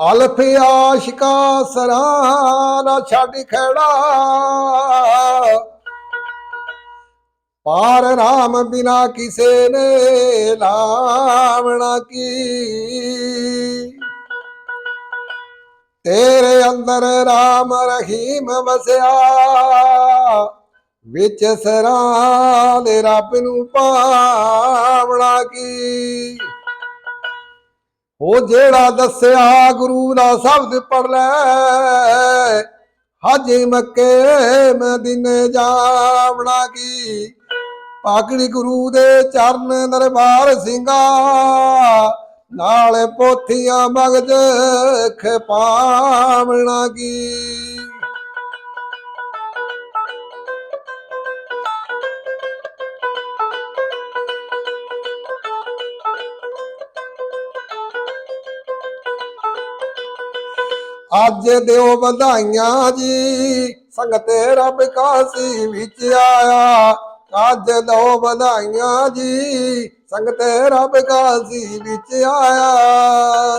ਅਲਫ ਆਸ਼ਿਕਾ ਸਰਾਂ ਨਾ ਛੱਡ ਖੜਾ। ਪਾਰ ਰਾਮ ਬਿਨਾ ਕਿਸੇ ਨੇ ਲਾਵਣਾ ਕੀ। ਤੇਰੇ ਅੰਦਰ ਰਾਮ ਰਹੀਮ ਵਸਿਆ। ਵਿੱਚ ਸਰਾਂ ਦੇ ਰੱਬ ਨੂੰ ਪਾਵਣਾ ਕੀ। ਉਹ ਜਿਹੜਾ ਦੱਸਿਆ ਗੁਰੂ ਦਾ ਸ਼ਬਦ ਪੜ ਲੈ। ਹਾਜੇ ਮੱਕੇ ਮਦੀਨੇ ਜਾਵਣਾ ਕੀ? ਪਾਕੜੀ ਗੁਰੂ ਦੇ ਚਰਨ ਦਰਬਾਰ ਸਿੰਘਾ, ਨਾਲ ਪੋਥੀਆਂ ਮਗਜ ਖਪਾਵਣਾ ਕੀ? ਅੱਜ ਦਿਓ ਵਧਾਈਆਂ ਜੀ। ਸੰਗਤ ਰੱਬ ਕਾਸੀ ਵਿੱਚ ਆਇਆ। ਅੱਜ ਦਿਓ ਵਧਾਈਆਂ ਜੀ। ਸੰਗਤ ਰੱਬ ਕਾਸੀ ਵਿੱਚ ਆਇਆ।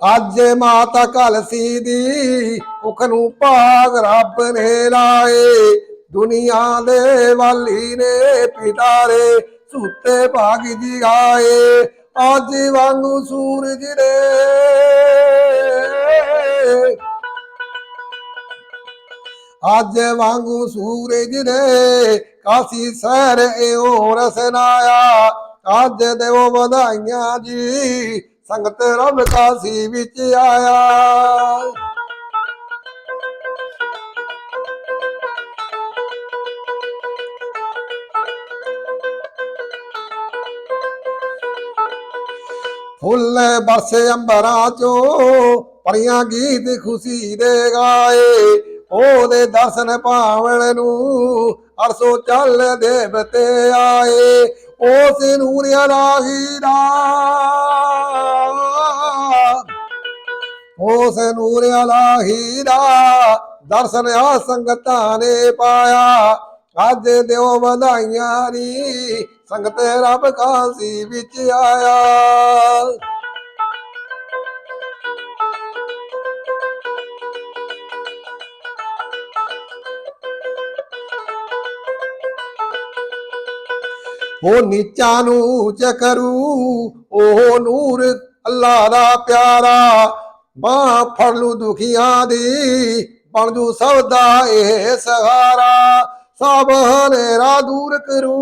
ਅੱਜ ਮਾਤਾ ਕਲਸੀ ਦੀ ਕੁਖ ਨੂੰ ਭਾਗ ਰੱਬ ਨੇ ਲਾਏ। ਦੁਨੀਆ ਦੇ ਵਾਲੀ ਨੇ ਪਿਤਾਰੇ ਸੁੱਤੇ ਭਾਗ ਆਏ ਅੱਜ ਵਾਂਗੂ ਸੂਰਜ ਦੇ ਅੱਜ ਵਾਂਗੂ ਸੂਰਜ ਨੇ ਕਾਸੀ ਸਹਿਰ ਇਉ ਰਸਨਾਇਆ ਅੱਜ ਦੇਵੋ ਵਧਾਈਆਂ ਜੀ। ਸੰਗਤ ਰੱਬ ਕਾਸੀ ਵਿੱਚ ਆਇਆ। ਫੁੱਲ ਬਰਸੇ ਅੰਬਰਾਂ ਚੋਂ ਪਰੀਆਂ ਗੀਤ ਖੁਸ਼ੀ ਦੇ ਗਾਏ। ਉਹਦੇ ਦਰਸ਼ਨ ਪਾਵਣ ਨੂੰ ਅਰਸੋ ਚੱਲ ਦੇਵਤੇ ਆਏ। ਉਸ ਨੂਰਿਆ ਰਾਹੀ ਦਾ ਉਸ ਨੂਰ ਲਾਹੀ ਦਾ ਦਰਸ਼ਨ ਆ ਸੰਗਤਾਂ ਨੇ ਪਾਇਆ। ਅੱਜ ਦਿਓ ਵਧਾਈਆਂ ਨੀ ਸੰਗਤ ਰੱਬ ਕਾਸੀ ਵਿੱਚ ਆਇਆ। ਉਹ ਨੀਚਾਂ ਨੂੰ ਉੱਚ ਕਰੂ ਉਹ ਨੂਰ ਅੱਲਾ ਦਾ ਪਿਆਰਾ। ਬਾਹ ਫੜ ਲੂ ਦੁਖੀਆਂ ਦੀ, ਬਣ ਜੂ ਸਭ ਦਾ ਇਹ ਸਹਾਰਾ। ਸਭ ਹਨੇਰਾ ਦੂਰ ਕਰੂ।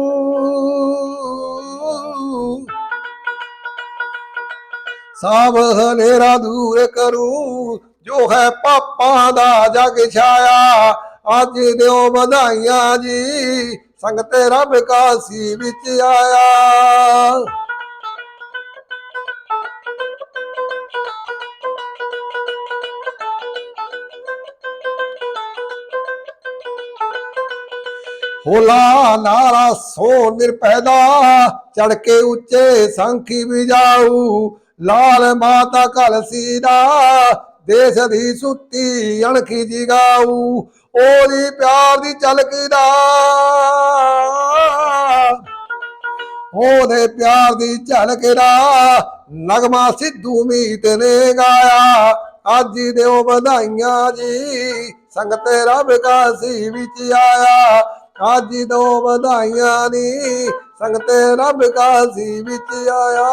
ਸਭ ਹਨੇਰਾ ਦੂਰ ਕਰੂ, ਜੋ ਹੈ ਪਾਪਾਂ ਦਾ ਜਗ ਛਾਇਆ। ਅੱਜ ਦਿਓ ਵਧਾਈਆਂ ਜੀ, ਸੰਗਤ ਰੱਬ ਕਾਸੀ ਵਿੱਚ ਆਇਆ। ਹੋਲਾ ਨਾਰਾ ਸੋ ਨਿਰਪੈਦਾ ਚੜ ਕੇ ਉੱਚੇ ਸੰਖੀ ਵਿਜਾਊ। ਲਾਲ ਮਾਤਾ ਕਲਸੀ ਦਾ ਦੇਸ਼ ਦੀ ਸੁੱਤੀ ਅਣਖੀ ਜਿਗਾਊ। ਉਹਦੀ ਪਿਆਰ ਦੀ ਝਲਕਦਾ ਉਹਦੇ ਪਿਆਰ ਦੀ ਝਲਕਦਾ ਨਗਮਾ ਸਿੱਧੂ ਮੀਤ ਨੇ ਗਾਇਆ। ਅੱਜ ਦਿਓ ਵਧਾਈਆਂ ਜੀ, ਸੰਗਤ ਰੱਬ ਕਾਸੀ ਵਿੱਚ ਆਇਆ। ਕਾਜੀ ਦੋ ਵਧਾਈਆਂ ਨੀ ਸੰਗਤੇ ਰੱਬ ਕਾਜੀ ਵਿੱਚ ਆਇਆ।